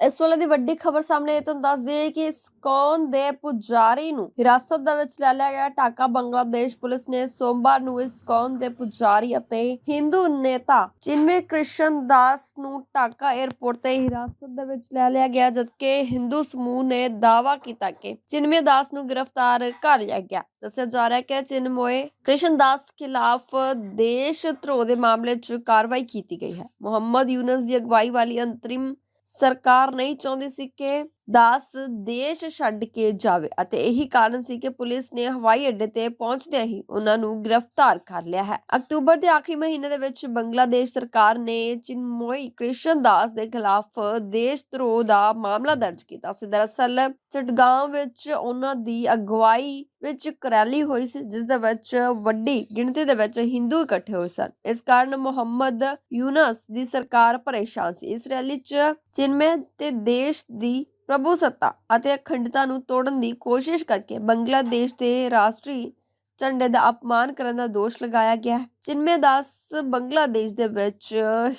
ਇਸ ਵੇਲੇ ਦੀ ਵੱਡੀ ਖਬਰ ਸਾਹਮਣੇ ਇਹ ਤੁਹਾਨੂੰ ਦੱਸ ਦਈਏ ਕਿ ਇਸਕੌਨ ਦੇ ਪੁਜਾਰੀ ਨੂੰ ਹਿਰਾਸਤ ਦੇ ਵਿੱਚ ਲੈ ਲਿਆ ਗਿਆ ਢਾਕਾ ਬੰਗਲਾਦੇਸ਼ ਪੁਲਿਸ ਨੇ ਸੋਮਵਾਰ ਨੂੰ ਇਸਕੌਨ ਦੇ ਪੁਜਾਰੀ ਅਤੇ ਹਿੰਦੂ ਨੇਤਾ ਚਿਨਮੇ ਕ੍ਰਿਸ਼ਨ ਦਾਸ ਨੂੰ ਢਾਕਾ 에ਅਰਪੋਰਟ ਤੇ ਹਿਰਾਸਤ ਦੇ ਵਿੱਚ ਲੈ ਲਿਆ ਗਿਆ, ਜਦਕਿ ਹਿੰਦੂ ਸਮੂਹ ਨੇ ਦਾਅਵਾ ਕੀਤਾ ਕਿ ਚਿਨਮੇ ਦਾਸ ਨੂੰ ਗ੍ਰਿਫਤਾਰ ਕਰ ਲਿਆ ਗਿਆ। ਦੱਸਿਆ ਜਾ ਰਿਹਾ ਹੈ ਕਿ ਚਿਨਮੋਏ ਕ੍ਰਿਸ਼ਨ ਦਾਸ ਖਿਲਾਫ ਦੇਸ਼ ਧਰੋਹ ਦੇ ਮਾਮਲੇ 'ਚ ਕਾਰਵਾਈ ਕੀਤੀ ਗਈ ਹੈ। ਮੁਹੰਮਦ ਯੂਨਸ ਦੀ ਅਗਵਾਈ ਵਾਲੀ ਅੰਤਰਿਮ ਸਰਕਾਰ ਨਹੀਂ ਚਾਹੁੰਦੀ ਸੀ ਕਿ ਦਾਸ ਦੇਸ਼ ਛੱਡ ਕੇ ਜਾਵੇ ਅਤੇ ਇਹੀ ਕਾਰਨ ਸੀ ਕਿ ਪੁਲਿਸ ਨੇ ਹਵਾਈ ਅੱਡੇ ਤੇ ਪਹੁੰਚਦਿਆਂ ਹੀ ਉਹਨਾਂ ਨੂੰ ਗ੍ਰਿਫਤਾਰ ਕਰ ਲਿਆ ਹੈ। ਅਕਤੂਬਰ ਦੇ ਆਖਰੀ ਮਹੀਨੇ ਦੇ ਵਿੱਚ ਬੰਗਲਾਦੇਸ਼ ਸਰਕਾਰ ਨੇ ਚਿਨਮੋਈ ਕ੍ਰਿਸ਼ਨ ਦਾਸ ਦੇ ਖਿਲਾਫ ਦੇਸ਼ ਧਰੋਹ ਦਾ ਮਾਮਲਾ ਦਰਜ ਕੀਤਾ ਸੀ। ਦਰਅਸਲ ਚਟਗਾਂਵ ਵਿੱਚ ਉਹਨਾਂ ਦੀ ਅਗਵਾਈ ਵਿੱਚ ਇੱਕ ਰੈਲੀ ਹੋਈ ਸੀ, ਜਿਸ ਦੇ ਵਿੱਚ ਵੱਡੀ ਗਿਣਤੀ ਦੇ ਵਿੱਚ ਹਿੰਦੂ ਇਕੱਠੇ ਹੋਏ ਸਨ। ਇਸ ਕਾਰਨ ਮੁਹੰਮਦ ਯੂਨਸ ਦੀ ਸਰਕਾਰ ਪਰੇਸ਼ਾਨ ਸੀ। ਇਸ ਰੈਲੀ 'ਚ ਚਿਨਮੇ ਤੇ ਦੇਸ਼ ਦੀ ਪ੍ਰਭੂ ਸੱਤਾ ਅਤੇ ਅਖੰਡਤਾ ਨੂੰ ਤੋੜਨ ਦੀ ਕੋਸ਼ਿਸ਼ ਕਰਕੇ ਬੰਗਲਾਦੇਸ਼ ਦੇ ਰਾਸ਼ਟਰੀ ਝੰਡੇ ਦਾ ਅਪਮਾਨ ਕਰਨ ਦਾ ਦੋਸ਼ ਲਗਾਇਆ ਗਿਆ ਹੈ। ਚਿਨਮੇ ਦਾਸ ਬੰਗਲਾਦੇਸ਼ ਦੇ ਵਿੱਚ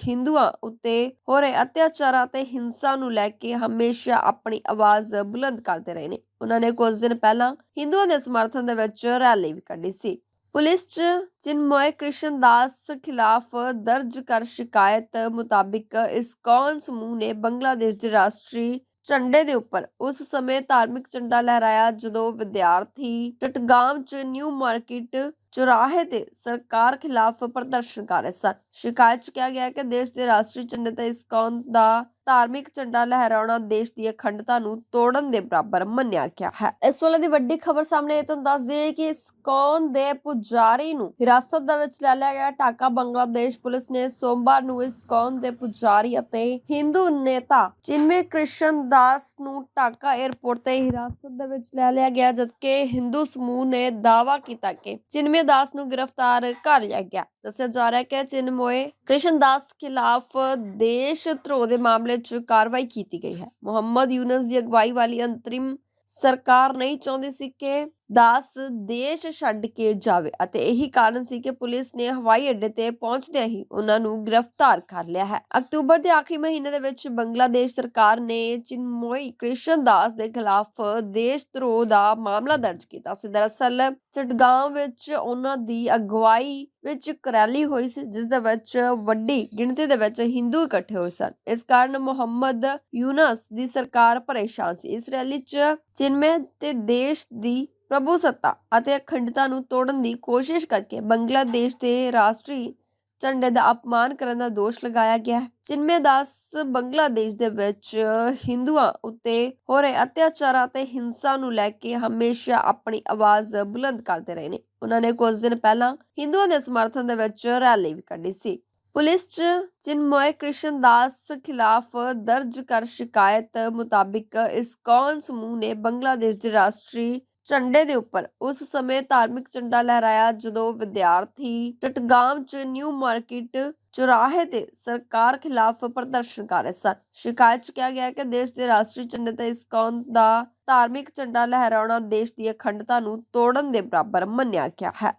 ਹਿੰਦੂਆਂ ਉੱਤੇ ਹੋ ਰਹੇ ਅਤਿਆਚਾਰਾਂ ਤੇ ਹਿੰਸਾ ਨੂੰ ਲੈ ਕੇ ਹਮੇਸ਼ਾ ਆਪਣੀ ਆਵਾਜ਼ ਬੁਲੰਦ ਕਰਦੇ ਰਹੇ ਨੇ। ਉਹਨਾਂ ਨੇ ਕੁਝ ਦਿਨ ਪਹਿਲਾਂ ਹਿੰਦੂਆਂ ਦੇ ਸਮਰਥਨ ਦੇ ਵਿੱਚ ਰੈਲੀ ਵੀ ਕੱਢੀ ਸੀ। ਪੁਲਿਸ 'ਚ ਚਿਨਮੋਏ ਕ੍ਰਿਸ਼ਨ ਦਾਸ ਖਿਲਾਫ ਦਰਜ ਕਰ ਸ਼ਿਕਾਇਤ ਮੁਤਾਬਿਕ ਇਸਕੌਨ ਸਮੂਹ ਨੇ ਬੰਗਲਾਦੇਸ਼ ਦੇ ਰਾਸ਼ਟਰੀ ਝੰਡੇ ਦੇ ਉੱਪਰ। ਉਸ ਸਮੇਂ ਧਾਰਮਿਕ ਝੰਡਾ ਲਹਿਰਾਇਆ ਜਦੋਂ ਵਿਦਿਆਰਥੀ ਚਟਗਾਮ 'ਚ ਨਿਊ ਮਾਰਕੀਟ ਚੁਰਾਹੇ ਤੇ ਸਰਕਾਰ ਖਿਲਾਫ ਪ੍ਰਦਰਸ਼ਨ ਕਰ ਰਹੇ ਸਨ। ਸ਼ਿਕਾਇਤ 'ਚ ਕਿਹਾ ਗਿਆ ਕਿ ਦੇਸ਼ ਦੇ ਰਾਸ਼ਟਰੀ ਝੰਡੇ ਤੇ ਇਸਕੌਨ ਦਾ ਧਾਰਮਿਕ ਝੰਡਾ ਲਹਿਰਾਉਣਾ ਦੇਸ਼ ਦੀ ਅਖੰਡਤਾ ਨੂੰ ਤੋੜਨ ਦੇ ਬਰਾਬਰ ਮੰਨਿਆ ਗਿਆ ਹੈ। ਇਸ ਵੇਲੇ ਦੀ ਵੱਡੀ ਖਬਰ ਸਾਹਮਣੇ ਇਹ ਤੁਹਾਨੂੰ ਦੱਸ ਦਈਏ ਕਿ ਇਸਕੌਨ ਦੇ ਪੁਜਾਰੀ ਨੂੰ ਹਿਰਾਸਤ ਦੇ ਵਿੱਚ ਲੈ ਲਿਆ ਗਿਆ ਢਾਕਾ। ਬੰਗਲਾਦੇਸ਼ ਪੁਲਿਸ ਨੇ ਸੋਮਵਾਰ ਨੂੰ ਇਸਕੌਨ ਦੇ ਪੁਜਾਰੀ ਅਤੇ ਹਿੰਦੂ ਨੇਤਾ ਚਿਨਮੇ ਕ੍ਰਿਸ਼ਨ ਦਾਸ ਨੂੰ ਢਾਕਾ 에ਅਰਪੋਰਟ ਤੇ ਹਿਰਾਸਤ ਦੇ ਵਿੱਚ ਲੈ ਲਿਆ ਗਿਆ, ਜਦਕਿ ਹਿੰਦੂ ਸਮੂਹ ਨੇ ਦਾਅਵਾ ਕੀਤਾ ਕਿ ਚਿਨਮੇ ਦਾਸ ਨੂੰ ਗ੍ਰਿਫਤਾਰ ਕਰ ਲਿਆ ਗਿਆ। ਦੱਸਿਆ ਜਾ ਰਿਹਾ ਹੈ ਕਿ ਚਿਨਮੋਏ ਕ੍ਰਿਸ਼ਨ ਦਾਸ ਖਿਲਾਫ ਦੇਸ਼ ਧਰੋਹ ਦੇ ਮਾਮਲੇ 'ਚ ਕਾਰਵਾਈ ਕੀਤੀ ਗਈ ਹੈ। ਮੁਹੰਮਦ ਯੂਨਸ ਦੀ ਅਗਵਾਈ ਵਾਲੀ ਅੰਤਰਿਮ ਸਰਕਾਰ ਨਹੀਂ ਚਾਹੁੰਦੀ ਸੀ ਕਿ ਦਾਸ ਦੇਸ਼ ਛੱਡ ਕੇ ਜਾਵੇ ਅਤੇ ਇਹੀ ਕਾਰਨ ਸੀ ਕਿ ਪੁਲਿਸ ਨੇ ਹਵਾਈ ਅੱਡੇ ਤੇ ਪਹੁੰਚਦਿਆਂ ਹੀ ਉਹਨਾਂ ਨੂੰ ਗ੍ਰਿਫਤਾਰ ਕਰ ਲਿਆ ਹੈ। ਅਕਤੂਬਰ ਦੇ ਆਖਰੀ ਮਹੀਨੇ ਦੇ ਵਿੱਚ ਬੰਗਲਾਦੇਸ਼ ਸਰਕਾਰ ਨੇ ਚਿਨਮੋਈ ਕ੍ਰਿਸ਼ਨ ਦਾਸ ਦੇ ਖਿਲਾਫ ਦੇਸ਼ ਧਰੋਹ ਦਾ ਮਾਮਲਾ ਦਰਜ ਕੀਤਾ ਸੀ। ਦਰਅਸਲ ਚਟਗਾਂਵ ਵਿੱਚ ਉਹਨਾਂ ਦੀ ਅਗਵਾਈ ਵਿੱਚ ਇੱਕ ਰੈਲੀ ਹੋਈ ਸੀ, ਜਿਸ ਦੇ ਵਿੱਚ ਵੱਡੀ ਗਿਣਤੀ ਦੇ ਵਿੱਚ ਹਿੰਦੂ ਇਕੱਠੇ ਹੋਏ ਸਨ। ਇਸ ਕਾਰਨ ਮੁਹੰਮਦ ਯੂਨਸ ਦੀ ਸਰਕਾਰ ਪਰੇਸ਼ਾਨ ਸੀ। ਇਸ ਰੈਲੀ 'ਚ ਚਿਨਮੇ ਤੇ ਦੇਸ਼ ਦੀ ਪ੍ਰਭੂ ਸੱਤਾ ਅਤੇ ਅਖੰਡਤਾ ਨੂੰ ਤੋੜਨ ਦੀ ਕੋਸ਼ਿਸ਼ ਕਰਕੇ ਬੰਗਲਾਦੇਸ਼ ਦੇ ਰਾਸ਼ਟਰੀ ਝੰਡੇ ਦਾ ਅਪਮਾਨ ਕਰਨ ਦਾ ਦੋਸ਼ ਲਗਾਇਆ ਗਿਆ ਹੈ। ਚਿਨਮੇ ਦਾਸ ਬੰਗਲਾਦੇਸ਼ ਦੇ ਵਿੱਚ ਹਿੰਦੂਆਂ ਉੱਤੇ ਹੋ ਰਹੇ ਅਤਿਆਚਾਰਾਂ ਤੇ ਹਿੰਸਾ ਨੂੰ ਲੈ ਕੇ ਹਮੇਸ਼ਾ ਆਪਣੀ ਆਵਾਜ਼ ਬੁਲੰਦ ਕਰਦੇ ਰਹੇ ਨੇ। ਉਹਨਾਂ ਨੇ ਕੁਝ ਦਿਨ ਪਹਿਲਾਂ ਹਿੰਦੂਆਂ ਦੇ ਸਮਰਥਨ ਦੇ ਵਿੱਚ ਰੈਲੀ ਵੀ ਕੱਢੀ ਸੀ। ਪੁਲਿਸ 'ਚ ਚਿਨਮੋਏ ਕ੍ਰਿਸ਼ਨ ਦਾਸ ਖਿਲਾਫ ਦਰਜ ਕਰ ਸ਼ਿਕਾਇਤ ਮੁਤਾਬਿਕ ਇਸਕੌਨ ਸਮੂਹ ਨੇ ਬੰਗਲਾਦੇਸ਼ ਦੇ ਰਾਸ਼ਟਰੀ ਝੰਡੇ ਦੇ ਉੱਪਰ। ਉਸ ਸਮੇਂ ਧਾਰਮਿਕ ਝੰਡਾ ਲਹਿਰਾਇਆ ਜਦੋਂ ਵਿਦਿਆਰਥੀ ਚਟਗਾਮ 'ਚ ਨਿਊ ਮਾਰਕੀਟ ਚੁਰਾਹੇ ਤੇ ਸਰਕਾਰ ਖਿਲਾਫ ਪ੍ਰਦਰਸ਼ਨ ਕਰ ਰਹੇ ਸਨ। ਸ਼ਿਕਾਇਤ 'ਚ ਕਿਹਾ ਗਿਆ ਕਿ ਦੇਸ਼ ਦੇ ਰਾਸ਼ਟਰੀ ਝੰਡੇ ਤੇ ਇਸ ਇਸਕੌਨ ਦਾ ਧਾਰਮਿਕ ਝੰਡਾ ਲਹਿਰਾਉਣਾ ਦੇਸ਼ ਦੀ ਅਖੰਡਤਾ ਨੂੰ ਤੋੜਨ ਦੇ ਬਰਾਬਰ ਮੰਨਿਆ ਗਿਆ ਹੈ।